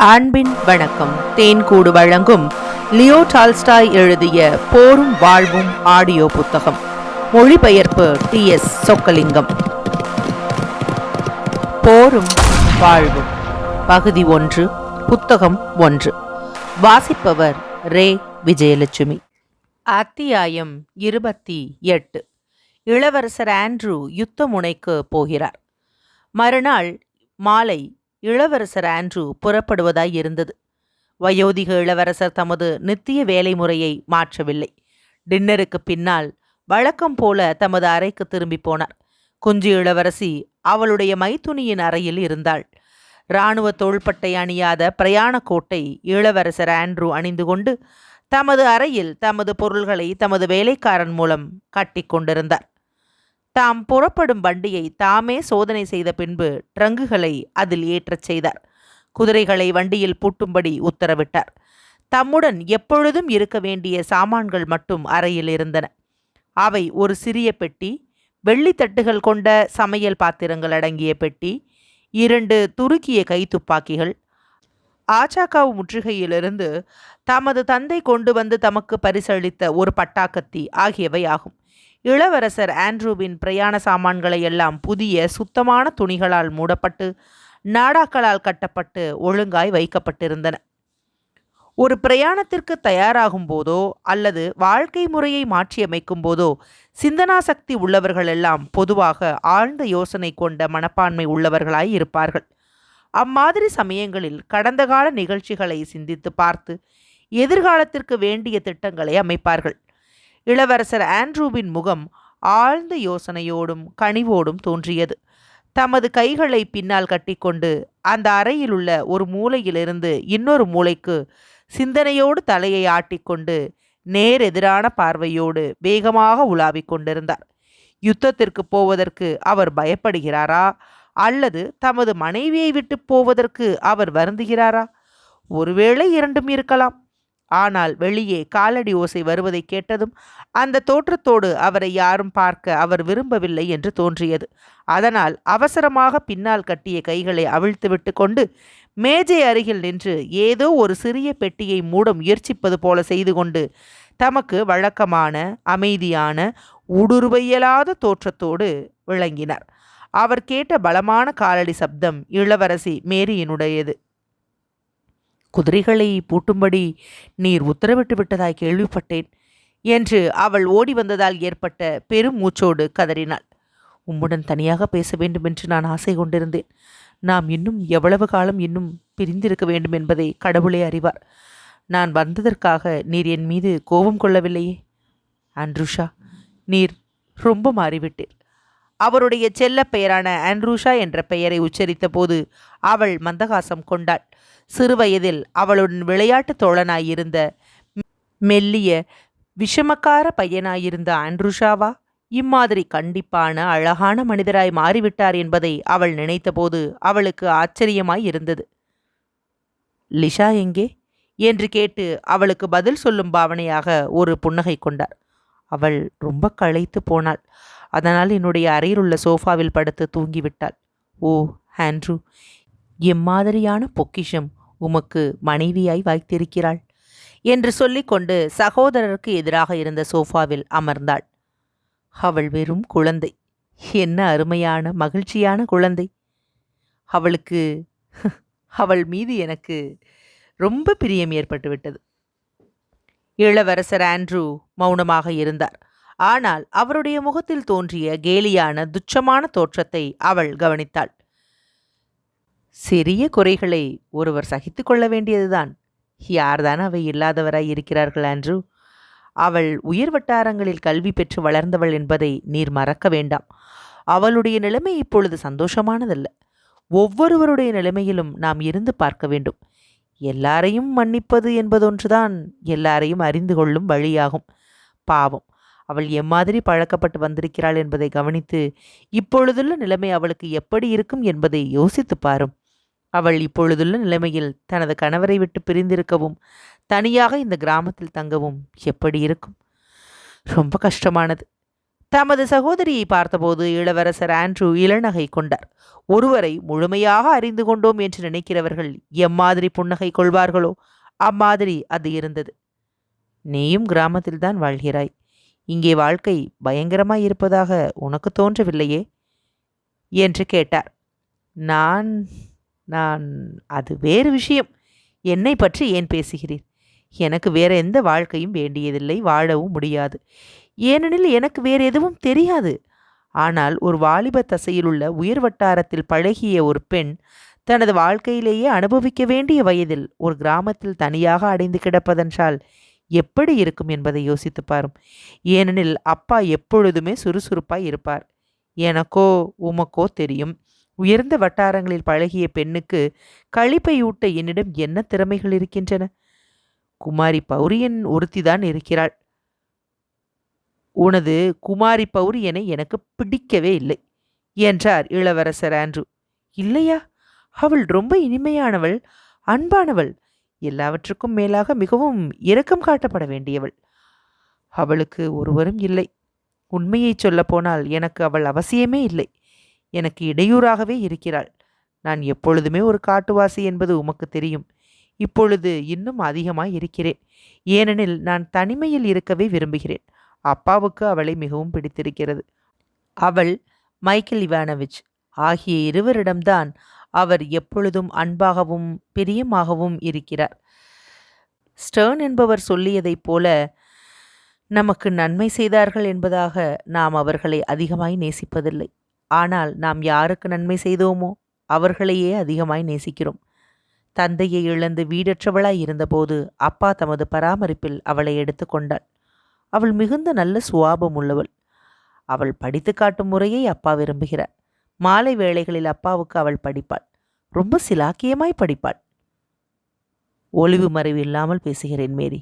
அன்பின் வணக்கம். தேன்கூடு வழங்கும் லியோ டால்ஸ்டாய் எழுதிய போரும் வாழ்வும் ஆடியோ புத்தகம். மொழிபெயர்ப்பு டி எஸ் சொக்கலிங்கம். போரும் வாழ்வும். பகுதி ஒன்று புத்தகம் ஒன்று. வாசிப்பவர் ரே. விஜயலட்சுமி. அத்தியாயம் இருபத்தி எட்டு. இளவரசர் ஆண்ட்ரூ யுத்த முனைக்கு போகிறார். மறுநாள் மாலை இளவரசர் ஆண்ட்ரூ புறப்படுவதாய் இருந்தது. வயோதிக இளவரசர் தமது நித்திய வேலை முறையை மாற்றவில்லை. டின்னருக்கு பின்னால் வழக்கம் போல தமது அறைக்கு திரும்பி போனார். குஞ்சு இளவரசி அவளுடைய மைத்துனியின் அறையில் இருந்தாள். இராணுவ தோள்பட்டை அணியாத பிரயாண கோட்டை இளவரசர் ஆண்ட்ரூ அணிந்து கொண்டு தமது அறையில் தமது பொருள்களை தமது வேலைக்காரன் மூலம் கட்டி கொண்டிருந்தார். தாம் புறப்படும் வண்டியை தாமே சோதனை செய்த பின்பு ட்ரங்குகளை அதில் ஏற்றச் செய்தார். குதிரைகளை வண்டியில் பூட்டும்படி உத்தரவிட்டார். தம்முடன் எப்பொழுதும் இருக்க வேண்டிய சாமான்கள் மட்டும் அறையில் இருந்தன. அவை ஒரு சிறிய பெட்டி வெள்ளித்தட்டுகள் கொண்ட சமையல் பாத்திரங்கள் அடங்கிய பெட்டி இரண்டு துருக்கிய கைத்துப்பாக்கிகள். ஆச்சாக்காவு முற்றுகையிலிருந்து தமது தந்தை கொண்டு வந்து தமக்கு பரிசளித்த ஒரு பட்டாக்கத்தி ஆகியவை ஆகும். இளவரசர் ஆண்ட்ரூவின் பிரயாண சாமான்களை எல்லாம் புதிய சுத்தமான துணிகளால் மூடப்பட்டு நாடாக்களால் கட்டப்பட்டு ஒழுங்காய் வைக்கப்பட்டிருந்தன. ஒரு பிரயாணத்திற்கு தயாராகும் போதோ அல்லது வாழ்க்கை முறையை மாற்றியமைக்கும் போதோ சிந்தனா சக்தி உள்ளவர்கள் எல்லாம் பொதுவாக ஆழ்ந்த யோசனை கொண்ட மனப்பான்மை உள்ளவர்களாய் இருப்பார்கள். அம்மாதிரி சமயங்களில் கடந்த கால நிகழ்ச்சிகளை சிந்தித்து பார்த்து எதிர்காலத்திற்கு வேண்டிய திட்டங்களை அமைப்பார்கள். இளவரசர் ஆண்ட்ரூவின் முகம் ஆழ்ந்த யோசனையோடும் கனிவோடும் தோன்றியது. தமது கைகளை பின்னால் கட்டிக்கொண்டு அந்த அறையில் உள்ள ஒரு மூலையிலிருந்து இன்னொரு மூலைக்கு சிந்தனையோடு தலையை ஆட்டிக்கொண்டு நேரெதிரான பார்வையோடு வேகமாக உலாவிக் கொண்டிருந்தார். யுத்தத்திற்கு போவதற்கு அவர் பயப்படுகிறாரா? அல்லது தமது மனைவியை விட்டு போவதற்கு அவர் வருந்துகிறாரா? ஒருவேளை இரண்டும் இருக்கலாம். ஆனால் வெளியே காலடி ஓசை வருவதை கேட்டதும் அந்த தோற்றத்தோடு அவரை யாரும் பார்க்க அவர் விரும்பவில்லை என்று தோன்றியது. அதனால் அவசரமாக பின்னால் கட்டிய கைகளை அவிழ்த்துவிட்டு கொண்டு மேஜை அருகில் நின்று ஏதோ ஒரு சிறிய பெட்டியை மூட முயற்சிப்பது போல செய்து கொண்டு தமக்கு வழக்கமான அமைதியான ஊடுருவையலாத தோற்றத்தோடு விளங்கினார். அவர் கேட்ட பலமான காலடி சப்தம் இளவரசி மேரியினுடையது. குதிரைகளை பூட்டும்படி நீர் உத்தரவிட்டு விட்டதாய் கேள்விப்பட்டேன் என்று அவள் ஓடி வந்ததால் ஏற்பட்ட பெரும் மூச்சோடு கதறினாள். உம்முடன் தனியாக பேச வேண்டும் என்று நான் ஆசை கொண்டிருந்தேன். நாம் இன்னும் எவ்வளவு காலம் இன்னும் பிரிந்திருக்க வேண்டும் என்பதை கடவுளே அறிவார். நான் வந்ததற்காக நீர் என் மீது கோபம் கொள்ளவில்லையே? ஆண்ட்ரூஷா நீர் ரொம்ப மாறிவிட்டீர். அவருடைய செல்ல பெயரான ஆண்ட்ரூஷா என்ற பெயரை உச்சரித்த போது அவள் மந்தகாசம் கொண்டாள். சிறுவயதில் அவளுடன் விளையாட்டு தோழனாயிருந்த மெல்லிய விஷமக்கார பையனாயிருந்த ஆண்ட்ருஷாவா இம்மாதிரி கண்டிப்பான அழகான மனிதராய் மாறிவிட்டார் என்பதை அவள் நினைத்தபோது அவளுக்கு ஆச்சரியமாய் இருந்தது லிஷா எங்கே என்று கேட்டு அவளுக்கு பதில் சொல்லும் பாவனையாக ஒரு புன்னகை கொண்டார். அவள் ரொம்ப களைத்து போனாள். அதனால் என்னுடைய அறையில் உள்ள சோஃபாவில் படுத்து தூங்கிவிட்டாள். ஓ ஆண்ட்ரூ எம்மாதிரியான பொக்கிஷம். உமக்கு மனைவியாய் வைத்திருக்கிறாள் என்று சொல்லிக்கொண்டு சகோதரருக்கு எதிராக இருந்த சோஃபாவில் அமர்ந்தாள். அவள் வெறும் குழந்தை. என்ன அருமையான மகிழ்ச்சியான குழந்தை. அவளுக்கு அவள் மீது எனக்கு ரொம்ப பிரியம் ஏற்பட்டுவிட்டது இளவரசர் ஆண்ட்ரூ மௌனமாக இருந்தார். ஆனால் அவருடைய முகத்தில் தோன்றிய கேலியான துச்சமான தோற்றத்தை அவள் கவனித்தாள். சிறிய குறைகளை ஒருவர் சகித்து கொள்ள வேண்டியதுதான். யார்தான் அவை இல்லாதவராய் இருக்கிறார்கள் அன்று? அவள் உயர் வட்டாரங்களில் கல்வி பெற்று வளர்ந்தவள் என்பதை நீர் மறக்க வேண்டாம். அவளுடைய நிலைமை இப்பொழுது சந்தோஷமானதல்ல. ஒவ்வொருவருடைய நிலைமையிலும் நாம் இருந்து பார்க்க வேண்டும். எல்லாரையும் மன்னிப்பது என்பதொன்றுதான் எல்லாரையும் அறிந்து கொள்ளும் வழியாகும். பாவம் அவள் எம்மாதிரி பழக்கப்பட்டு வந்திருக்கிறாள் என்பதை கவனித்து இப்பொழுதுள்ள நிலைமை அவளுக்கு எப்படி இருக்கும் என்பதை யோசித்து பாரும். அவள் இப்பொழுதுள்ள நிலைமையில் தனது கணவரை விட்டு பிரிந்திருக்கவும் தனியாக இந்த கிராமத்தில் தங்கவும் எப்படி இருக்கும்? ரொம்ப கஷ்டமானது. தமது சகோதரியை பார்த்தபோது இளவரசர் ஆண்ட்ரூ இளநகை கொண்டார். ஒருவரை முழுமையாக அறிந்து கொண்டோம் என்று நினைக்கிறவர்கள் எம்மாதிரி புன்னகை கொள்வார்களோ? அம்மாதிரி அது இருந்தது. நீயும் கிராமத்தில்தான் வாழ்கிறாய். இங்கே வாழ்க்கை பயங்கரமாய் இருப்பதாக உனக்கு தோன்றவில்லையே? என்று கேட்டார். நான் நான் அது வேறு விஷயம். என்னை பற்றி ஏன் பேசுகிறீர்? எனக்கு வேற எந்த வாழ்க்கையும் வேண்டியதில்லை வாழவும் முடியாது. ஏனெனில் எனக்கு வேறு எதுவும் தெரியாது. ஆனால் ஒரு வாலிப தசையிலுள்ள உயர் வட்டாரத்தில் பழகிய ஒரு பெண் தனது வாழ்க்கையிலேயே அனுபவிக்க வேண்டிய வயதில் ஒரு கிராமத்தில் தனியாக அடைந்து கிடப்பதென்றால் எப்படி இருக்கும் என்பதை யோசித்து பாரும். ஏனெனில் அப்பா எப்பொழுதுமே சுறுசுறுப்பாய் இருப்பார். எனக்கோ உமக்கோ தெரியும். உயர்ந்த வட்டாரங்களில் பழகிய பெண்ணுக்கு களிப்பையூட்ட என்னிடம் என்ன திறமைகள் இருக்கின்றன? குமாரி பௌரியன் ஒருத்திதான் இருக்கிறாள். உனது குமாரி பௌரியனை எனக்கு பிடிக்கவே இல்லை என்றார் இளவரசர் ஆண்ட்ரூ. இல்லையா? அவள் ரொம்ப இனிமையானவள் அன்பானவள் எல்லாவற்றுக்கும் மேலாக மிகவும் இரக்கம் காட்டப்பட வேண்டியவள். அவளுக்கு ஒருவரும் இல்லை. உண்மையைச் சொல்லப்போனால் எனக்கு அவள் அவசியமே இல்லை. எனக்கு இடையூறாகவே இருக்கிறாள். நான் எப்பொழுதுமே ஒரு காட்டுவாசி என்பது உமக்கு தெரியும். இப்பொழுது இன்னும் அதிகமாய் இருக்கிறேன். ஏனெனில் நான் தனிமையில் இருக்கவே விரும்புகிறேன். அப்பாவுக்கு அவளை மிகவும் பிடித்திருக்கிறது. அவள் மைக்கேல் இவானவிச் ஆகிய இருவரிடம்தான் அவர் எப்பொழுதும் அன்பாகவும் பிரியமாகவும் இருக்கிறார். ஸ்டர்ன் என்பவர் சொல்லியதைப் போல நமக்கு நன்மை செய்தார்கள் என்பதாக நாம் அவர்களை அதிகமாய் நேசிப்பதில்லை. ஆனால் நாம் யாருக்கு நன்மை செய்தோமோ அவர்களையே அதிகமாய் நேசிக்கிறோம். தந்தையை இழந்து வீடற்றவளாய் இருந்தபோது அப்பா தமது பராமரிப்பில் அவளை எடுத்துக்கொண்டாள் அவள் மிகுந்த நல்ல சுவாபம் உள்ளவள். அவள் படித்து காட்டும் முறையை அப்பா விரும்புகிறார். மாலை வேளைகளில் அப்பாவுக்கு அவள் படிப்பாள். ரொம்ப சிலாக்கியமாய் படிப்பாள். ஒளிவு மறைவு இல்லாமல் பேசுகிறேன் மேரி.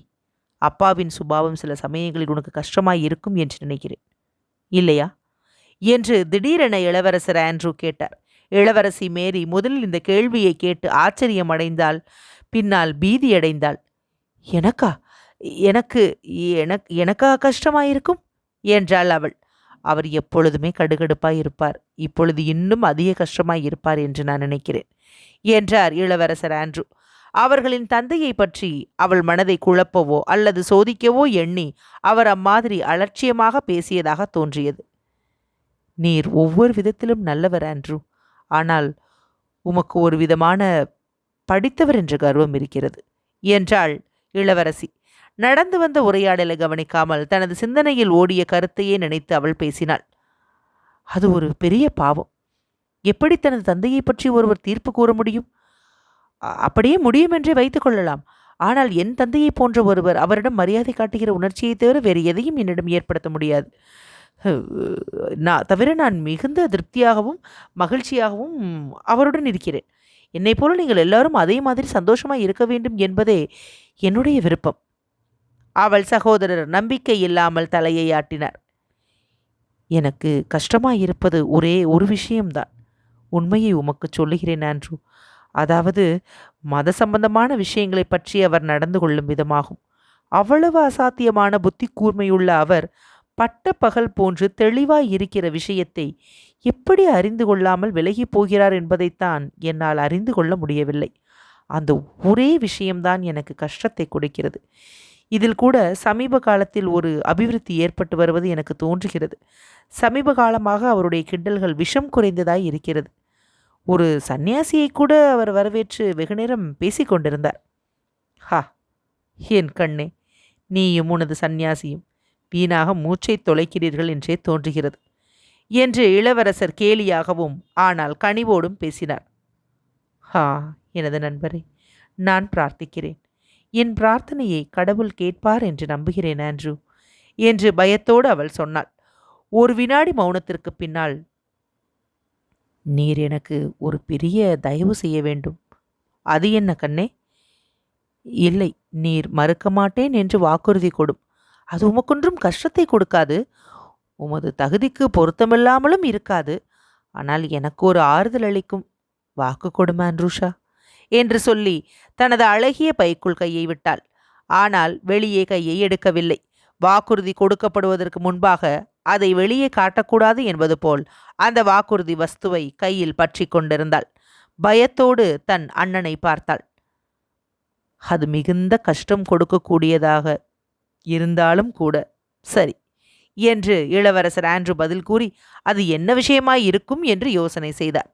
அப்பாவின் சுபாவம் சில சமயங்களில் உனக்கு கஷ்டமாய் இருக்கும் என்று நினைக்கிறேன். இல்லையா? என்று திடீரென இளவரசர் ஆண்ட்ரூ கேட்டார். இளவரசி மேரி முதலில் இந்த கேள்வியை கேட்டு ஆச்சரியமடைந்தாள். பின்னால் பீதியடைந்தாள். எனக்கா? எனக்கு எனக்கு எனக்கா கஷ்டமாயிருக்கும்? என்றாள் அவள். அவர் எப்பொழுதுமே கடுகடுப்பாய் இருப்பார். இப்பொழுது இன்னும் அதிக கஷ்டமாய் இருப்பார் என்று நான் நினைக்கிறேன் என்றார் இளவரசர் ஆண்ட்ரூ. அவர்களின் தந்தையை பற்றி அவள் மனதை குழப்பவோ அல்லது சோதிக்கவோ எண்ணி அவர் அம்மாதிரி அலட்சியமாக பேசியதாக தோன்றியது. நீர் ஒவ்வொரு விதத்திலும் நல்லவர் ஆண்ட்ரூ ஆனால் உமக்கு ஒரு விதமான படித்தவர் என்ற கர்வம் இருக்கிறது. என்றாள் இளவரசி. நடந்து வந்த உரையாடலை கவனிக்காமல் தனது சிந்தனையில் ஓடிய கருத்தையே நினைத்து அவள் பேசினாள். அது ஒரு பெரிய பாவம். எப்படி தனது தந்தையை பற்றி ஒருவர் தீர்ப்பு கூற முடியும்? அப்படியே முடியும் என்றே வைத்துக் கொள்ளலாம். ஆனால் என் தந்தையை போன்ற ஒருவர் அவரிடம் மரியாதை காட்டுகிற உணர்ச்சியை தவிர வேறு எதையும் என்னிடம் ஏற்படுத்த முடியாது. நான் தவிர நான் மிகுந்த திருப்தியாகவும் மகிழ்ச்சியாகவும் அவருடன் இருக்கிறேன். என்னைப் போல நீங்கள் எல்லாரும் அதே மாதிரி சந்தோஷமாக இருக்க வேண்டும் என்பதே என்னுடைய விருப்பம். அவள் சகோதரர் நம்பிக்கை இல்லாமல் தலையை ஆட்டினார். எனக்கு கஷ்டமாயிருப்பது ஒரே ஒரு விஷயம்தான். உண்மையை உமக்கு சொல்லுகிறேன் ஆண்ட்ரூ. அதாவது மத சம்பந்தமான விஷயங்களை பற்றி அவர் நடந்து கொள்ளும் விதமாகும். அவ்வளவு அசாத்தியமான புத்தி கூர்மையுள்ள அவர் பட்ட பகல் போன்று தெளிவாய் இருக்கிற விஷயத்தை எப்படி அறிந்து கொள்ளாமல் விலகி போகிறார் என்பதைத்தான் என்னால் அறிந்து கொள்ள முடியவில்லை. அந்த ஒரே விஷயம்தான் எனக்கு கஷ்டத்தை கொடுக்கிறது. இதில் கூட சமீப காலத்தில் ஒரு அபிவிருத்தி ஏற்பட்டு வருவது எனக்கு தோன்றுகிறது. சமீப காலமாக அவருடைய கிண்டல்கள் விஷம் குறைந்ததாய் இருக்கிறது. ஒரு சந்நியாசியை கூட அவர் வரவேற்று வெகுநேரம் பேசிக்கொண்டிருந்தார். ஹா என் கண்ணே நீயும் உனது சந்நியாசியும் வீணாக மூச்சை தொலைக்கிறீர்கள் என்றே தோன்றுகிறது. என்று இளவரசர் கேலியாகவும் ஆனால் கனிவோடும் பேசினார். ஹா எனது நண்பரே நான் பிரார்த்திக்கிறேன். என் பிரார்த்தனையை கடவுள் கேட்பார் என்று நம்புகிறேன் ஆண்ட்ரூ என்று பயத்தோடு அவள் சொன்னாள். ஒரு வினாடி மௌனத்திற்கு பின்னால் நீர் எனக்கு ஒரு பெரிய தயவு செய்ய வேண்டும். அது என்ன கண்ணே? இல்லை நீர் மறுக்க மாட்டேன் என்று வாக்குறுதி கொடும். அது உமக்கொன்றும் கஷ்டத்தை கொடுக்காது. உமது தகுதிக்கு பொருத்தமில்லாமலும் இருக்காது. ஆனால் எனக்கு ஒரு ஆறுதல் அளிக்கும். வாக்கு கொடுமா ஆண்ட்ரூஷா என்று சொல்லி தனது அழகிய பைக்குள் கையை விட்டாள். ஆனால் வெளியே கையை எடுக்கவில்லை. வாக்குறுதி கொடுக்கப்படுவதற்கு முன்பாக அதை வெளியே காட்டக்கூடாது என்பது போல் அந்த வாக்குறுதி வஸ்துவை கையில் பற்றி கொண்டிருந்தாள். பயத்தோடு தன் அண்ணனை பார்த்தாள். அது மிகுந்த கஷ்டம் கொடுக்கக்கூடியதாக இருந்தாலும் கூட சரி என்று இளவரசர் ஆண்ட்ரு பதில் கூறி அது என்ன விஷயமாய் இருக்கும் என்று யோசனை செய்தார்.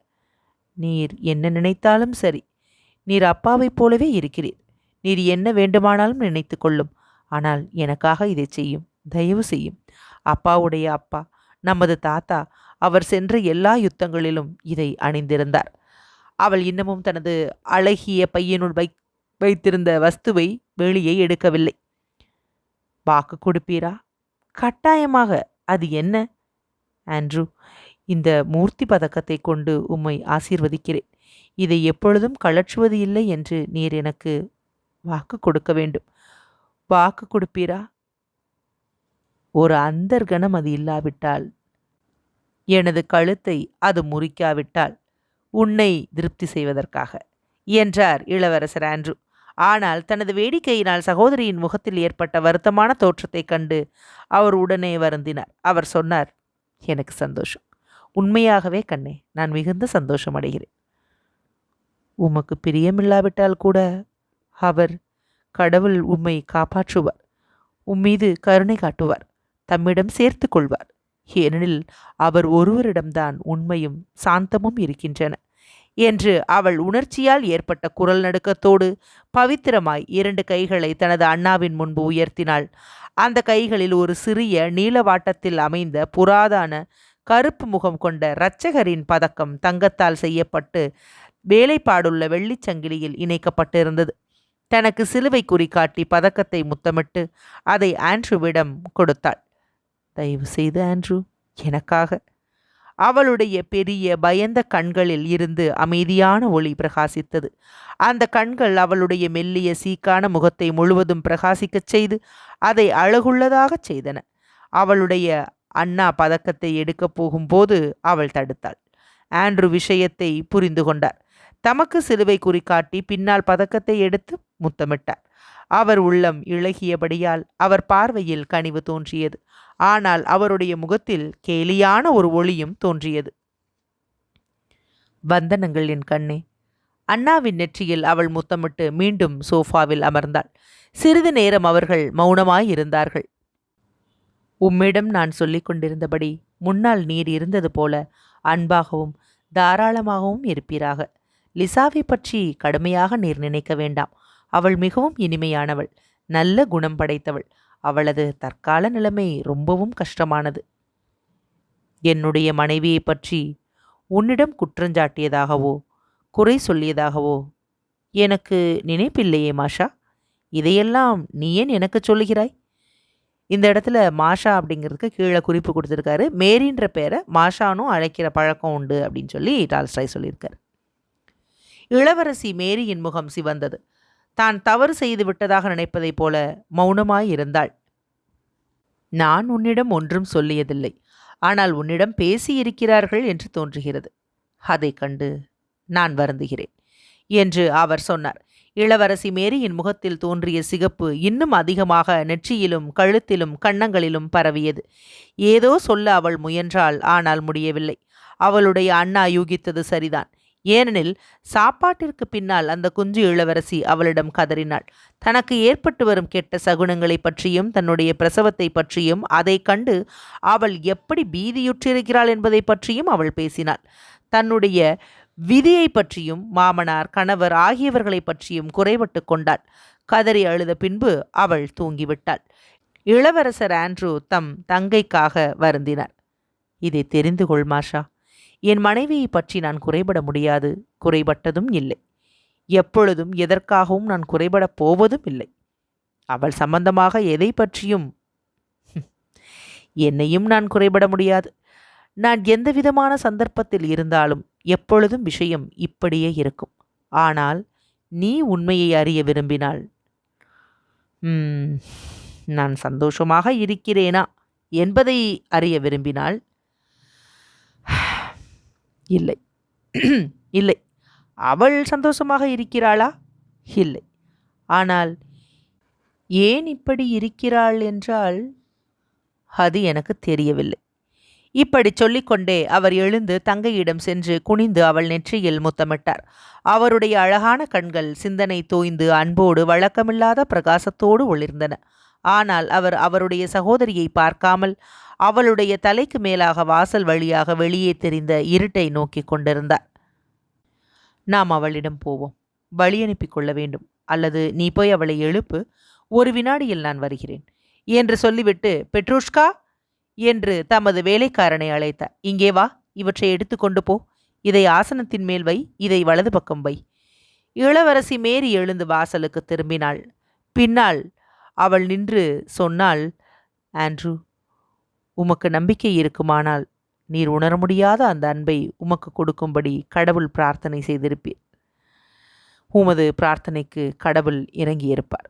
நீர் என்ன நினைத்தாலும் சரி நீர் அப்பாவைப் போலவே இருக்கிறீர். நீர் என்ன வேண்டுமானாலும் நினைத்து கொள்ளும். ஆனால் எனக்காக இதை செய்யும் தயவு செய்யும். அப்பாவுடைய அப்பா நமது தாத்தா அவர் சென்ற எல்லா யுத்தங்களிலும் இதை அணிந்திருந்தார். அவள் இன்னமும் தனது அழகிய பையனுள் வை வைத்திருந்த வஸ்துவை வெளியே எடுக்கவில்லை. வாக்கு கொடுப்பீரா? கட்டாயமாக. அது என்ன? ஆண்ட்ரூ இந்த மூர்த்தி பதக்கத்தை கொண்டு உம்மை ஆசீர்வதிக்கிறேன். இதை எப்பொழுதும் கழற்றுவது இல்லை என்று நீர் எனக்கு வாக்கு கொடுக்க வேண்டும். வாக்கு கொடுப்பீரா? ஒரு அந்தர்கணம் அது இல்லாவிட்டால் எனது கழுத்தை அது முறிக்காவிட்டால் உன்னை திருப்தி செய்வதற்காக என்றார் இளவரசர் ஆண்ட்ரூ. ஆனால் தனது வேடிக்கையினால் சகோதரியின் முகத்தில் ஏற்பட்ட வருத்தமான தோற்றத்தைக் கண்டு அவர் உடனே வருந்தினார். அவர் சொன்னார் எனக்கு சந்தோஷம். உண்மையாகவே கண்ணே நான் மிகுந்த சந்தோஷம் அடைகிறேன். உமக்கு பிரியமில்லாவிட்டால் கூட அவர் கடவுள் உம்மை காப்பாற்றுவார். உம்மீது கருணை காட்டுவார். தம்மிடம் சேர்த்து கொள்வார். ஏனெனில் அவர் ஒருவரிடம்தான் உண்மையும் சாந்தமும் இருக்கின்றன. என்று அவள் உணர்ச்சியால் ஏற்பட்ட குரல் நடுக்கத்தோடு பவித்திரமாய் இரண்டு கைகளை தனது அண்ணாவின் முன்பு உயர்த்தினாள். அந்த கைகளில் ஒரு சிறிய நீளவாட்டத்தில் அமைந்த புராதான கருப்பு முகம் கொண்ட இரட்சகரின் பதக்கம் தங்கத்தால் செய்யப்பட்டு வேலைப்பாடுள்ள வெள்ளிச் சங்கிலியில் இணைக்கப்பட்டிருந்தது. தனக்கு சிலுவை குறி காட்டி பதக்கத்தை முத்தமிட்டு அதை ஆண்ட்ரூவிடம் கொடுத்தாள். தயவு செய்து ஆண்ட்ரூ எனக்காக அவளுடைய பெரிய பயந்த கண்களில் இருந்து அமைதியான ஒளி பிரகாசித்தது. அந்த கண்கள் அவளுடைய மெல்லிய சீக்கான முகத்தை முழுவதும் பிரகாசிக்கச் செய்து அதை அழகுள்ளதாகச் செய்தன. அவளுடைய அண்ணா பதக்கத்தை எடுக்கப் போகும்போது அவள் தடுத்தாள். ஆண்ட்ரூ விஷயத்தை புரிந்து கொண்டார். தமக்கு சிலுவை குறிக்காட்டி பின்னால் பதக்கத்தை எடுத்து முத்தமிட்டார். அவர் உள்ளம் இழகியபடியால் அவர் பார்வையில் கனிவு தோன்றியது. ஆனால் அவருடைய முகத்தில் கேலியான ஒரு ஒளியும் தோன்றியது. வந்தனங்கள் என் கண்ணே! அண்ணாவின் நெற்றியில் அவள் முத்தமிட்டு மீண்டும் சோஃபாவில் அமர்ந்தாள். சிறிது நேரம் அவர்கள் மௌனமாய் இருந்தார்கள் உம்மிடம் நான் சொல்லிக் கொண்டிருந்தபடி முன்னால் நீர் இருந்தது போல அன்பாகவும் தாராளமாகவும் இருப்பீராக. லிசாவை பற்றி கடுமையாக நீர் நினைக்க வேண்டாம். அவள் மிகவும் இனிமையானவள். நல்ல குணம் படைத்தவள். அவளது தற்கால நிலைமை ரொம்பவும் கஷ்டமானது. என்னுடைய மனைவியை பற்றி உன்னிடம் குற்றஞ்சாட்டியதாகவோ குறை சொல்லியதாகவோ எனக்கு நினைப்பில்லையே மாஷா? இதையெல்லாம் நீ ஏன் எனக்கு சொல்லுகிறாய்? இந்த இடத்துல மாஷா அப்படிங்கிறதுக்கு கீழே குறிப்பு கொடுத்துருக்காரு. மேரின்ற பேரை மாஷானும் அழைக்கிற பழக்கம் உண்டு அப்படின்னு சொல்லி டால்ஸ்டாய் சொல்லியிருக்காரு. இளவரசி மேரியின் முகம் சிவந்தது. தான் தவறு செய்து விட்டதாக நினைப்பதைப் போல மௌனமாயிருந்தாள். நான் உன்னிடம் ஒன்றும் சொல்லியதில்லை. ஆனால் உன்னிடம் பேசியிருக்கிறார்கள் என்று தோன்றுகிறது. அதை கண்டு நான் வருந்துகிறேன் என்று அவர் சொன்னார். இளவரசி மேரியின் முகத்தில் தோன்றிய சிகப்பு இன்னும் அதிகமாக நெற்றியிலும் கழுத்திலும் கன்னங்களிலும் பரவியது. ஏதோ சொல்ல அவள் முயன்றாள் ஆனால் முடியவில்லை. அவளுடைய அண்ணா யூகித்தது சரிதான். ஏனெனில் சாப்பாட்டிற்கு பின்னால் அந்த குஞ்சு இளவரசி அவளிடம் கதறினாள். தனக்கு ஏற்பட்டு வரும் கெட்ட சகுனங்களை பற்றியும் தன்னுடைய பிரசவத்தை பற்றியும் அதை கண்டு அவள் எப்படி பீதியுற்றிருக்கிறாள் என்பதை பற்றியும் அவள் பேசினாள். தன்னுடைய விதியை பற்றியும் மாமனார் கணவர் ஆகியவர்களை பற்றியும் குறைபட்டு கொண்டாள். கதறி அழுத பின்பு அவள் தூங்கிவிட்டாள். இளவரசர் ஆண்ட்ரூ தம் தங்கைக்காக வருந்தினார். இதை தெரிந்து கொள் மாஷா. என் மனைவியை பற்றி நான் குறைபட முடியாது குறைபட்டதும் இல்லை. எப்பொழுதும் எதற்காகவும் நான் குறைபடப் போவதும் இல்லை. அவள் சம்பந்தமாக எதை பற்றியும் என்னையும் நான் குறைபட முடியாது. நான் எந்த விதமான சந்தர்ப்பத்தில் இருந்தாலும் எப்பொழுதும் விஷயம் இப்படியே இருக்கும். ஆனால் நீ உண்மையை அறிய விரும்பினால் நான் சந்தோஷமாக இருக்கிறேனா? என்பதை அறிய விரும்பினால் இல்லை. இல்லை. அவள் சந்தோஷமாக இருக்கிறாளா? இல்லை. ஆனால் ஏன் இப்படி இருக்கிறாள் என்றால் அது எனக்கு தெரியவில்லை. இப்படி சொல்லிக்கொண்டே அவர் எழுந்து தங்கையிடம் சென்று குனிந்து அவள் நெற்றியில் முத்தமிட்டார். அவருடைய அழகான கண்கள் சிந்தனை தோய்ந்து அன்போடு வழக்கமில்லாத பிரகாசத்தோடு ஒளிர்ந்தன. ஆனால் அவர் அவருடைய சகோதரியை பார்க்காமல் அவளுடைய தலைக்கு மேலாக வாசல் வழியாக வெளியே தெரிந்த இருட்டை நோக்கி கொண்டிருந்தார். நாம் அவளிடம் போவோம். வழி அனுப்பி கொள்ள வேண்டும். அல்லது நீ போய் அவளை எழுப்பு. ஒரு வினாடியில் நான் வருகிறேன். என்று சொல்லிவிட்டு பெட்ரூஷ்கா! என்று தமது வேலைக்காரனை அழைத்தார். இங்கே வா. இவற்றை எடுத்துக்கொண்டு போ. இதை ஆசனத்தின் மேல் வை. இதை வலது பக்கம் வை. இளவரசி மேரி எழுந்து வாசலுக்கு திரும்பினாள். பின்னால் அவள் நின்று சொன்னாள் ஆண்ட்ரூ உமக்கு நம்பிக்கை இருக்குமானால் நீர் உணர முடியாத அந்த அன்பை உமக்கு கொடுக்கும்படி கடவுள் பிரார்த்தனை செய்திருப்பீர். உமது பிரார்த்தனைக்கு கடவுள் இறங்கியிருப்பார்.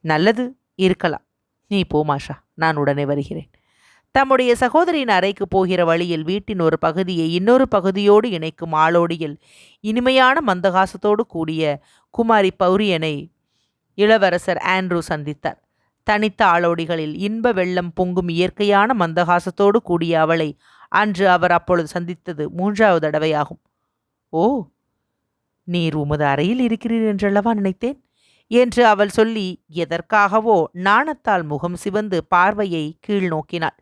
நல்லது இருக்கலாம். நீ போமாஷா நான் உடனே வருகிறேன். தம்முடைய சகோதரியின் அறைக்கு போகிற வழியில் வீட்டின் ஒரு பகுதியை இன்னொரு பகுதியோடு இணைக்கும் ஆளோடியில் இனிமையான மந்தகாசத்தோடு கூடிய குமாரி பௌரியனை இளவரசர் ஆண்ட்ரூ சந்தித்தார். தனித்த ஆளோடிகளில் இன்ப வெள்ளம் பொங்கும் இயற்கையான மந்தகாசத்தோடு கூடிய அவளை அன்று அவர் அப்பொழுது சந்தித்தது மூன்றாவது தடவையாகும். ஓ நீர் உமது அறையில் இருக்கிறீர் என்றல்லவா நினைத்தேன்? என்று அவள் சொல்லி எதற்காகவோ? நாணத்தால் முகம் சிவந்து பார்வையை கீழ் நோக்கினாள்.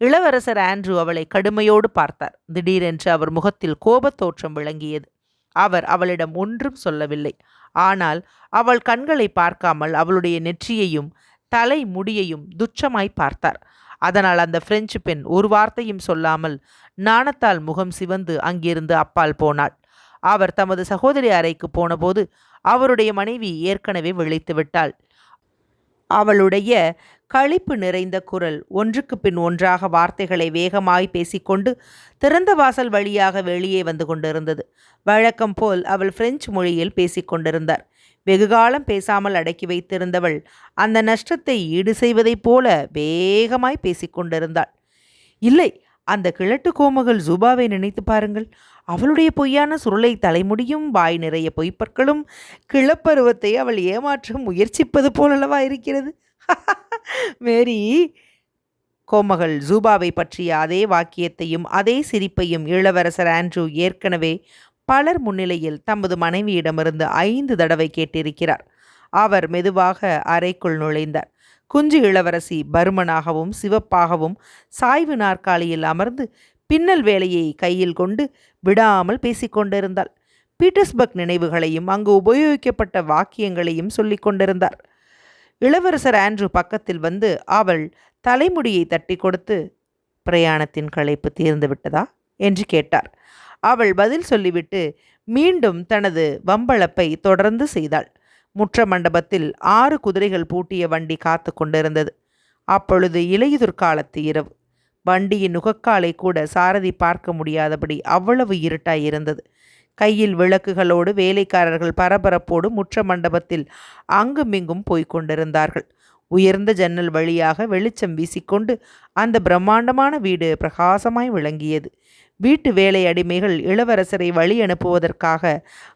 இளவரசர் ஆண்ட்ரூ அவளை கடுமையோடு பார்த்தார். திடீரென்று அவர் முகத்தில் கோபத் தோற்றம் விளங்கியது. அவர் அவளிடம் ஒன்றும் சொல்லவில்லை. ஆனால் அவள் கண்களை பார்க்காமல் அவளுடைய நெற்றியையும் தலை முடியையும் துச்சமாய் பார்த்தார். அதனால் அந்த பிரெஞ்சு பெண் ஒரு வார்த்தையும் சொல்லாமல் நாணத்தால் முகம் சிவந்து அங்கிருந்து அப்பால் போனாள். அவர் தமது சகோதரி அறைக்கு போனபோது அவருடைய மனைவி ஏற்கனவே விழித்து விட்டாள். அவளுடைய களிப்பு நிறைந்த குரல் ஒன்றுக்கு பின் ஒன்றாக வார்த்தைகளை வேகமாய் பேசிக்கொண்டு திறந்த வாசல் வழியாக வெளியே வந்து கொண்டிருந்தது. வழக்கம் போல் அவள் பிரெஞ்சு மொழியில் பேசிக்கொண்டிருந்தார். வெகுகாலம் பேசாமல் அடக்கி வைத்திருந்தவள் அந்த நஷ்டத்தை ஈடு செய்வதைப் போல வேகமாய் பேசிக்கொண்டிருந்தாள் இல்லை அந்த கிழட்டு கோமகள் ஜூபாவை நினைத்து பாருங்கள். அவளுடைய பொய்யான சுருளை தலைமுடியும் வாய் நிறைய பொய்ப்பற்களும் கிளப்பருவத்தை அவள் ஏமாற்ற முயற்சிப்பது போலல்லவா இருக்கிறது? மேரி கோமகள் ஜூபாவை பற்றிய அதே வாக்கியத்தையும் அதே சிரிப்பையும் இளவரசர் ஆண்ட்ரூ ஏற்கனவே பலர் முன்னிலையில் தமது மனைவியிடமிருந்து ஐந்து தடவை கேட்டிருக்கிறார். அவர் மெதுவாக அறைக்குள் நுழைந்தார். குஞ்சு இளவரசி பருமனாகவும் சிவப்பாகவும் சாய்வு நாற்காலியில் அமர்ந்து பின்னல் வேலையை கையில் கொண்டு விடாமல் பேசிக்கொண்டிருந்தாள் பீட்டர்ஸ்பர்க் நினைவுகளையும் அங்கு உபயோகிக்கப்பட்ட வாக்கியங்களையும் சொல்லிக் கொண்டிருந்தார். இளவரசர் ஆண்ட்ரூ பக்கத்தில் வந்து அவள் தலைமுடியை தட்டி கொடுத்து பிரயாணத்தின் களைப்பு தீர்ந்து விட்டதா? என்று கேட்டார். அவள் பதில் சொல்லிவிட்டு மீண்டும் தனது வம்பளப்பை தொடர்ந்து செய்தாள். முற்ற மண்டபத்தில் ஆறு குதிரைகள் பூட்டிய வண்டி காத்து கொண்டிருந்தது. அப்பொழுது இலையுதிர் காலத்து இரவு. வண்டியின் நுகக்காலை கூட சாரதி பார்க்க முடியாதபடி அவ்வளவு இருட்டாய் இருந்தது. கையில் விளக்குகளோடு வேலைக்காரர்கள் பரபரப்போடு முற்ற மண்டபத்தில் அங்குமிங்கும் போய்க் கொண்டிருந்தார்கள். உயர்ந்த ஜன்னல் வழியாக வெளிச்சம் வீசிக்கொண்டு அந்த பிரம்மாண்டமான வீடு பிரகாசமாய் விளங்கியது. வீட்டு வேலை அடிமைகள் இளவரசரை வழி அனுப்புவதற்காக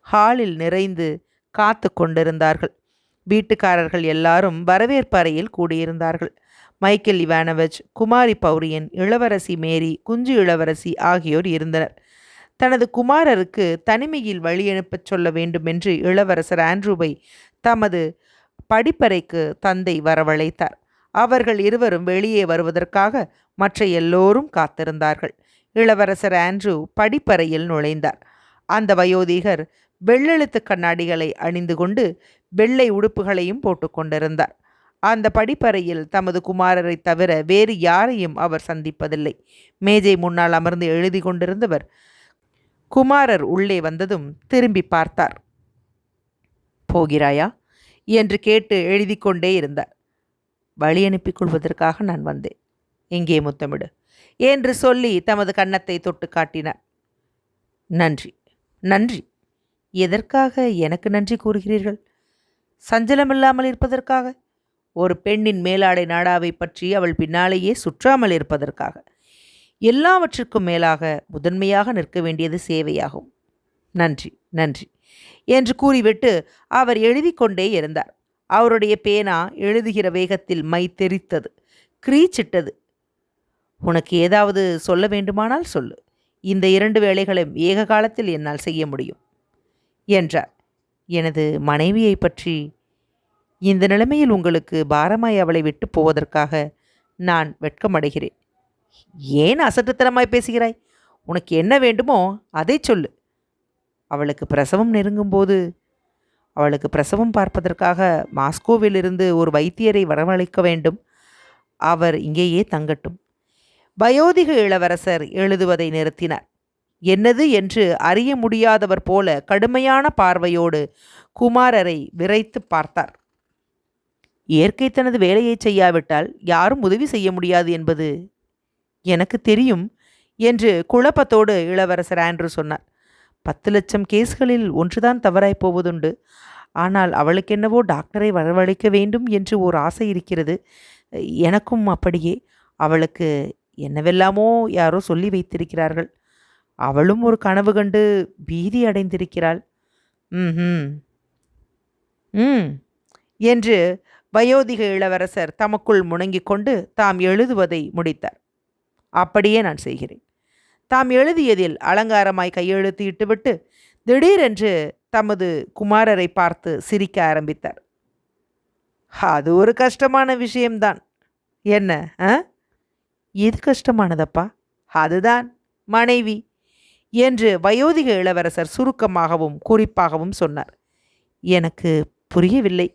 ஹாலில் நிறைந்து காத்து கொண்டிருந்தார்கள். வீட்டுக்காரர்கள் எல்லாரும் வரவேற்பறையில் கூடியிருந்தார்கள். மைக்கேல் இவானவச் குமாரி பௌரியன் இளவரசி மேரி குஞ்சு இளவரசி ஆகியோர் இருந்தனர். தனது குமாரருக்கு தனிமையில் வழியனுப்பச் சொல்ல வேண்டுமென்று இளவரசர் ஆண்ட்ரூவை தமது படிப்பறைக்கு தந்தை வரவழைத்தார். அவர்கள் இருவரும் வெளியே வருவதற்காக மற்ற எல்லோரும் காத்திருந்தார்கள். இளவரசர் ஆண்ட்ரூ படிப்பறையில் நுழைந்தார். அந்த வயோதிகர் வெள்ளெழுத்து கண்ணாடிகளை அணிந்து கொண்டு வெள்ளை உடுப்புகளையும் போட்டுக்கொண்டிருந்தார் அந்த படிப்பறையில் தமது குமாரரை தவிர வேறு யாரையும் அவர் சந்திப்பதில்லை. மேஜை முன்னால் அமர்ந்து எழுதி கொண்டிருந்தவர் குமாரர் உள்ளே வந்ததும் திரும்பி பார்த்தார். போகிறாயா? என்று கேட்டு எழுதி கொண்டே இருந்தார். வழி அனுப்பிக் கொள்வதற்காக நான் வந்தேன். எங்கே முத்தமிடு. என்று சொல்லி தமது கன்னத்தை தொட்டு காட்டினார். நன்றி நன்றி. எதற்காக எனக்கு நன்றி கூறுகிறீர்கள்? சஞ்சலமில்லாமல் இருப்பதற்காக? ஒரு பெண்ணின் மேலாடை நாடாவை பற்றி அவள் பின்னாலேயே சுற்றாமல் இருப்பதற்காக. எல்லாவற்றிற்கும் மேலாக முதன்மையாக நிற்க வேண்டியது சேவையாகும். நன்றி நன்றி என்று கூறிவிட்டு அவர் எழுதி கொண்டே இருந்தார். அவருடைய பேனா எழுதுகிற வேகத்தில் மை தெரித்தது கிரீச்சிட்டது. உனக்கு ஏதாவது சொல்ல வேண்டுமானால் சொல்லு. இந்த இரண்டு வேலைகளையும் ஏக காலத்தில் என்னால் செய்ய முடியும் என்றார். எனது மனைவியை பற்றி இந்த நிலைமையில் உங்களுக்கு பாரமாய் அவளை விட்டு போவதற்காக நான் வெட்கமடைகிறேன். ஏன் அசட்டுத்தனமாய் பேசுகிறாய்? உனக்கு என்ன வேண்டுமோ அதை சொல்லு. அவளுக்கு பிரசவம் நெருங்கும்போது அவளுக்கு பிரசவம் பார்ப்பதற்காக மாஸ்கோவிலிருந்து ஒரு வைத்தியரை வரவழைக்க வேண்டும். அவர் இங்கேயே தங்கட்டும். வயோதிக இளவரசர் எழுதுவதை நிறுத்தினார். என்னது? என்று அறிய முடியாதவர் போல கடுமையான பார்வையோடு குமாரரை விரைத்து பார்த்தார். இயற்கை தனது வேலையை செய்யாவிட்டால் யாரும் உதவி செய்ய முடியாது என்பது எனக்கு தெரியும் என்று குழப்பத்தோடு இளவரசர் ஆண்ட்ரூ சொன்னார். பத்து லட்சம் கேஸ்களில் ஒன்றுதான் தவறாய் போவதுண்டு. ஆனால் அவளுக்கென்னவோ டாக்டரை வரவழைக்க வேண்டும் என்று ஒரு ஆசை இருக்கிறது. எனக்கும் அப்படியே. அவளுக்கு என்னவெல்லாமோ யாரோ சொல்லி வைத்திருக்கிறார்கள். அவளும் ஒரு கனவு கண்டு பீதி அடைந்திருக்கிறாள். ம் ம். என்று வயோதிக இளவரசர் தமக்குள் முணங்கிக் கொண்டு தாம் எழுதுவதை முடித்தார். அப்படியே நான் செய்கிறேன். தாம் எழுதியதில் அலங்காரமாய் கையெழுத்து இட்டுவிட்டு திடீரென்று தமது குமாரரை பார்த்து சிரிக்க ஆரம்பித்தார். அது ஒரு கஷ்டமான விஷயம்தான். என்ன ஆ எது கஷ்டமானதப்பா? அதுதான் மனைவி என்று வயோதிக இளவரசர் சுருக்கமாகவும் குறிப்பாகவும் சொன்னார். எனக்கு புரியவில்லை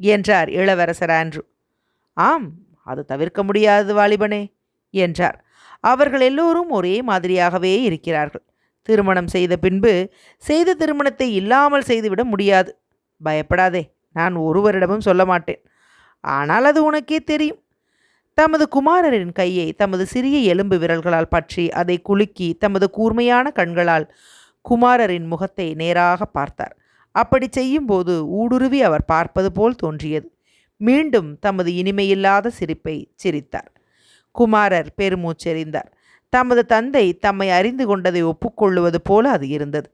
என்றார் இளவரசர் ஆண்ட்ரூ. ஆம் அது தவிர்க்க முடியாது வாலிபனே என்றார். அவர்கள் எல்லோரும் ஒரே மாதிரியாகவே இருக்கிறார்கள். திருமணம் செய்த பின்பு செய்த திருமணத்தை இல்லாமல் செய்துவிட முடியாது. பயப்படாதே நான் ஒருவரிடமும் சொல்ல மாட்டேன். ஆனால் அது உனக்கே தெரியும். தமது குமாரரின் கையை தமது சிறிய எலும்பு விரல்களால் பற்றி அதை குலுக்கி தமது கூர்மையான கண்களால் குமாரரின் முகத்தை நேராக பார்த்தார். அப்படி செய்யும்போது ஊடுருவி அவர் பார்ப்பது போல் தோன்றியது. மீண்டும் தமது இனிமையில்லாத சிரிப்பை சிரித்தார். குமாரர் பெருமூச்செறிந்தார். தமது தந்தை தம்மை அறிந்து கொண்டதை ஒப்புக்கொள்ளுவது போல அது இருந்தது.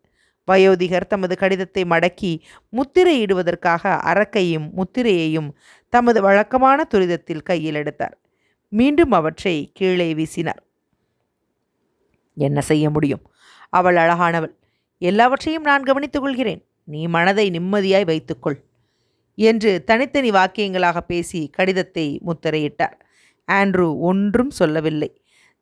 வயோதிகர் தமது கடிதத்தை மடக்கி முத்திரையிடுவதற்காக அரக்கையும் முத்திரையையும் தமது வழக்கமான துரிதத்தில் கையில் எடுத்தார். மீண்டும் அவற்றை கீழே வீசினார். என்ன செய்ய முடியும்? அவள் அழகானவள். எல்லாவற்றையும் நான் கவனித்துக் கொள்கிறேன். நீ மனதை நிம்மதியாய் வைத்துக்கொள் என்று தனித்தனி வாக்கியங்களாக பேசி கடிதத்தை முத்திரையிட்டார். ஆண்ட்ரூ ஒன்றும் சொல்லவில்லை.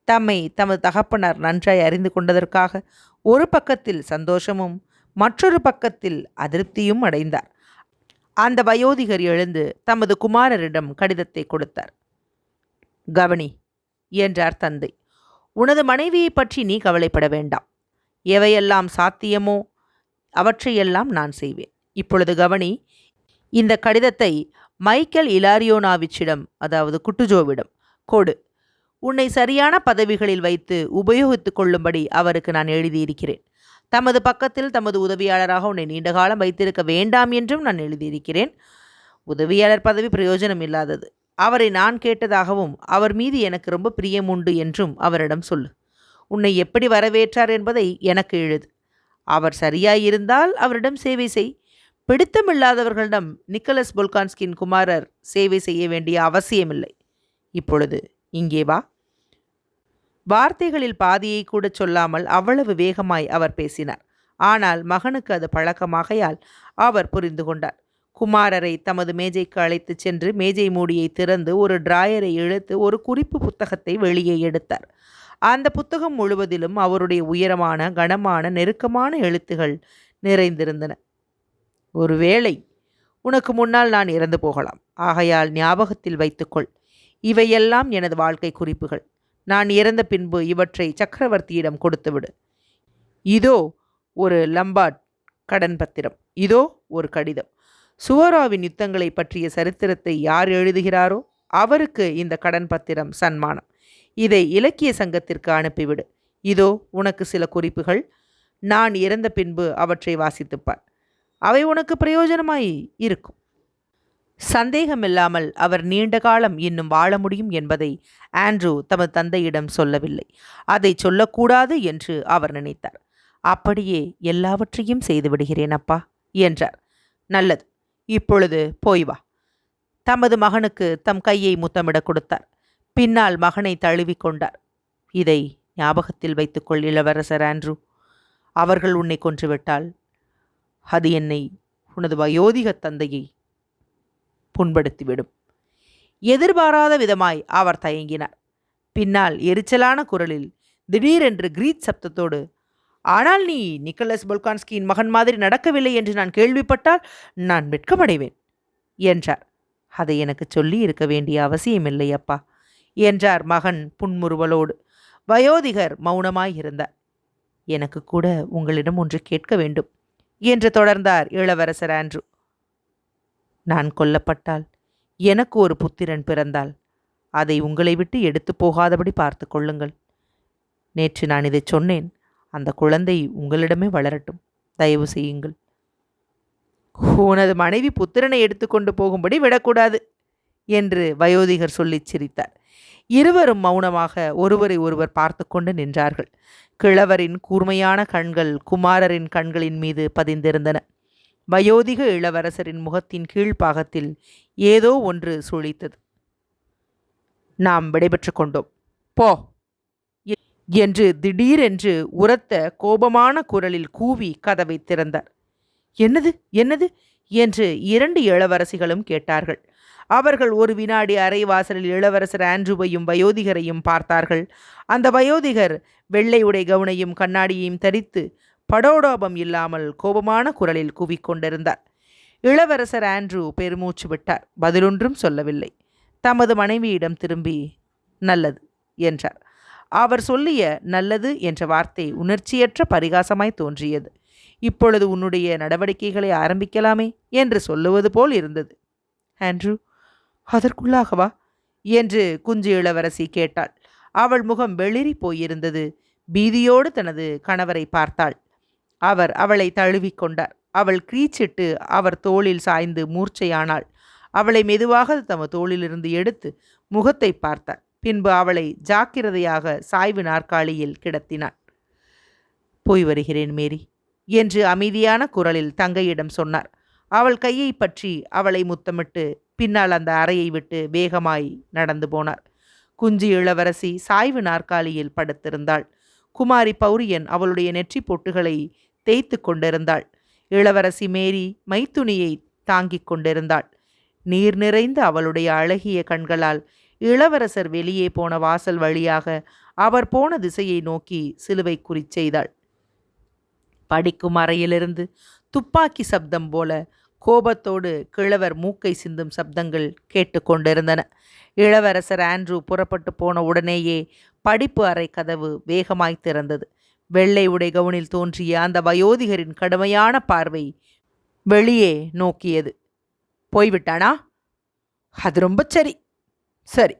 தம்மை தமது தகப்பனார் நன்றாய் அறிந்து கொண்டதற்காக ஒரு பக்கத்தில் சந்தோஷமும் மற்றொரு பக்கத்தில் அதிருப்தியும் அடைந்தார். அந்த வயோதிகர் எழுந்து தமது குமாரரிடம் கடிதத்தை கொடுத்தார். கவனி என்றார் தந்தை. உனது மனைவியை பற்றி நீ கவலைப்பட வேண்டாம். எவையெல்லாம் சாத்தியமோ அவற்றையெல்லாம் நான் செய்வேன். இப்பொழுது கவனி இந்த கடிதத்தை மைக்கேல் இலாரியோனாவிச்சிடம் அதாவது குட்டுஜோவிடம் கொடு. உன்னை சரியான பதவிகளில் வைத்து உபயோகித்து கொள்ளும்படி அவருக்கு நான் எழுதியிருக்கிறேன். தமது பக்கத்தில் தமது உதவியாளராக உன்னை நீண்ட காலம் வைத்திருக்க வேண்டாம் என்றும் நான் எழுதியிருக்கிறேன். உதவியாளர் பதவி பிரயோஜனம் இல்லாதது அவரை நான் கேட்டதாகவும் அவர் மீது எனக்கு ரொம்ப பிரியம் உண்டு என்றும் அவரிடம் சொல்லு. உன்னை எப்படி வரவேற்றார் என்பதை எனக்கு எழுது. அவர் சரியாயிருந்தால் அவரிடம் சேவை செய். பிடித்தமில்லாதவர்களிடம் நிக்கலஸ் பொல்கான்ஸ்கின் குமாரர் சேவை செய்ய வேண்டிய அவசியமில்லை. இப்பொழுது இங்கே வா. வார்த்தைகளில் பாதியை கூட சொல்லாமல் அவ்வளவு வேகமாய் அவர் பேசினார். ஆனால் மகனுக்கு அது பழக்கமாகையால் அவர் புரிந்து கொண்டார். குமாரரை தமது மேஜைக்கு அழைத்துச் சென்று மேஜை மூடியை திறந்து ஒரு டிராயரை இழுத்து ஒரு குறிப்பு புத்தகத்தை வெளியே எடுத்தார். அந்த புத்தகம் முழுவதிலும் அவருடைய உயரமான கனமான நெருக்கமான எழுத்துகள் நிறைந்திருந்தன. ஒருவேளை உனக்கு முன்னால் நான் இறந்து போகலாம். ஆகையால் ஞாபகத்தில் வைத்துக்கொள். இவையெல்லாம் எனது வாழ்க்கை குறிப்புகள். நான் இறந்த பின்பு இவற்றை சக்கரவர்த்தியிடம் கொடுத்துவிடு. இதோ ஒரு லம்பாட் கடன் பத்திரம். இதோ ஒரு கடிதம். சுவராவின் யுத்தங்களை பற்றிய சரித்திரத்தை யார் எழுதுகிறாரோ அவருக்கு இந்த கடன் பத்திரம் சன்மானம். இதை இலக்கிய சங்கத்திற்கு அனுப்பிவிடு. இதோ உனக்கு சில குறிப்புகள். நான் இறந்த பின்பு அவற்றை வாசித்துப்பார். அவை உனக்கு பிரயோஜனமாய் இருக்கும். சந்தேகமில்லாமல் அவர் நீண்ட காலம் இன்னும் வாழ முடியும் என்பதை ஆண்ட்ரூ தமது தந்தையிடம் சொல்லவில்லை. அதை சொல்லக்கூடாது என்று அவர் நினைத்தார். அப்படியே எல்லாவற்றையும் செய்து விடுகிறேன் அப்பா என்றார். நல்லது. இப்பொழுது போய் வா. தமது மகனுக்கு தம் கையை முத்தமிடக் கொடுத்தார். பின்னால் மகனை தழுவிக் கொண்டார். இதை ஞாபகத்தில் வைத்துக்கொள் இளவரசர் ஆண்ட்ரூ. அவர்கள் உன்னை கொன்றுவிட்டால் அது என்னை உனது வயோதிக தந்தையை புண்படுத்திவிடும். எதிர்பாராத விதமாய் அவர் தயங்கினார். பின்னால் எரிச்சலான குரலில் திடீரென்று கிரீத் சப்தத்தோடு ஆனால் நீ நிக்கலஸ் பொல்கான்ஸ்கியின் மகன் மாதிரி நடக்கவில்லை என்று நான் கேள்விப்பட்டால் நான் வெட்கமடைவேன் என்றார். அதை எனக்கு சொல்லி இருக்க வேண்டிய அவசியமில்லை அப்பா என்றார் மகன் புன்முறுவலோடு. வயோதிகர் மௌனமாய் இருந்தார் எனக்கு கூட உங்களிடம் ஒன்று கேட்க வேண்டும் என்று தொடர்ந்தார் இளவரசர் ஆண்ட்ரூ. நான் கொல்லப்பட்டால் எனக்கு ஒரு புத்திரன் பிறந்தால் அதை உங்களை விட்டு எடுத்து போகாதபடி பார்த்து கொள்ளுங்கள். நேற்று நான் இதை சொன்னேன் அந்த குழந்தை உங்களிடமே வளரட்டும். தயவு செய்யுங்கள். உனது மனைவி புத்திரனை எடுத்துக்கொண்டு போகும்படி விடக்கூடாது என்று வயோதிகர் சொல்லிச் சிரித்தார். இருவரும் மௌனமாக ஒருவரை ஒருவர் பார்த்து கொண்டு நின்றார்கள். கிழவரின் கூர்மையான கண்கள் குமாரரின் கண்களின் மீது பதிந்திருந்தன. வயோதிக இளவரசரின் முகத்தின் கீழ்ப்பாகத்தில் ஏதோ ஒன்று சுழித்தது. நாம் விடைபெற்று கொண்டோம். போ. என்று திடீரென்று உரத்த கோபமான குரலில் கூவி கதவை திறந்தார். என்னது? என்னது? என்று இரண்டு இளவரசிகளும் கேட்டார்கள். அவர்கள் ஒரு வினாடி அரைவாசலில் இளவரசர் ஆண்ட்ரூவையும் வயோதிகரையும் பார்த்தார்கள். அந்த வயோதிகர் வெள்ளை உடை கவுனையும் கண்ணாடியையும் தரித்து படோடோபம் இல்லாமல் கோபமான குரலில் கூவிக்கொண்டிருந்தார் இளவரசர் ஆண்ட்ரூ பெருமூச்சு விட்டார். பதிலொன்றும் சொல்லவில்லை. தமது மனைவியிடம் திரும்பி நல்லது என்றார். அவர் சொல்லிய நல்லது என்ற வார்த்தை உணர்ச்சியற்ற பரிகாசமாய் தோன்றியது. இப்பொழுது உன்னுடைய நடவடிக்கைகளை ஆரம்பிக்கலாமே என்று சொல்லுவது போல் இருந்தது. ஆண்ட்ரூ அதற்குள்ளாகவா? என்று குஞ்சு இளவரசி கேட்டாள். அவள் முகம் வெளிரி போயிருந்தது. பீதியோடு தனது கணவரை பார்த்தாள். அவர் அவளை தழுவிக்கொண்டார் அவள் கிரீச்சிட்டு அவர் தோளில் சாய்ந்து மூர்ச்சையானாள். அவளை மெதுவாக தம தோளிலிருந்து எடுத்து முகத்தை பார்த்தார் பின்பு அவளை ஜாக்கிரதையாக சாய்வு நாற்காலியில் கிடத்தினான் போய் வருகிறேன் மேரி என்று அமைதியான குரலில் தங்கையிடம் சொன்னார். அவள் கையை பற்றி அவளை முத்தமிட்டு பின்னால் அந்த அறையை விட்டு வேகமாய் நடந்து போனார் குஞ்சு இளவரசி சாய்வு நாற்காலியில் படுத்திருந்தாள். குமாரி பௌரியன் அவளுடைய நெற்றி பொட்டுகளை தேய்த்து கொண்டிருந்தாள். இளவரசி மேரி மைத்துணியை தாங்கிக் கொண்டிருந்தாள். நீர் நிறைந்த அவளுடைய அழகிய கண்களால் இளவரசர் வெளியே போன வாசல் வழியாக அவர் போன திசையை நோக்கி சிலுவை குறிச்செய்தாள் படிக்கும் அறையிலிருந்து துப்பாக்கி சப்தம் போல கோபத்தோடு கிழவர் மூக்கை சிந்தும் சப்தங்கள் கேட்டுக்கொண்டிருந்தன இளவரசர் ஆண்ட்ரூ புறப்பட்டு போன உடனேயே படிப்பு அறை கதவு வேகமாய் திறந்தது. வெள்ளை உடை கவுனில் தோன்றிய அந்த வயோதிகரின் கடுமையான பார்வை வெளியே நோக்கியது. போய்விட்டானா? அது ரொம்ப சரி. சரி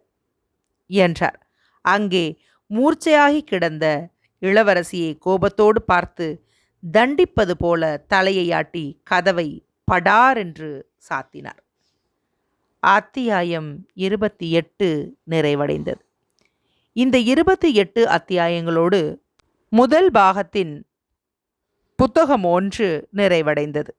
என்றார். அங்கே மூர்ச்சையாகி கிடந்த இளவரசியை கோபத்தோடு பார்த்து தண்டிப்பது போல தலையை ஆட்டி கதவை படார் என்று சாத்தினார். அத்தியாயம் இருபத்தி எட்டு நிறைவடைந்தது. இந்த இருபத்தி எட்டு அத்தியாயங்களோடு முதல் பாகத்தின் புத்தகம் ஒன்று நிறைவடைந்தது.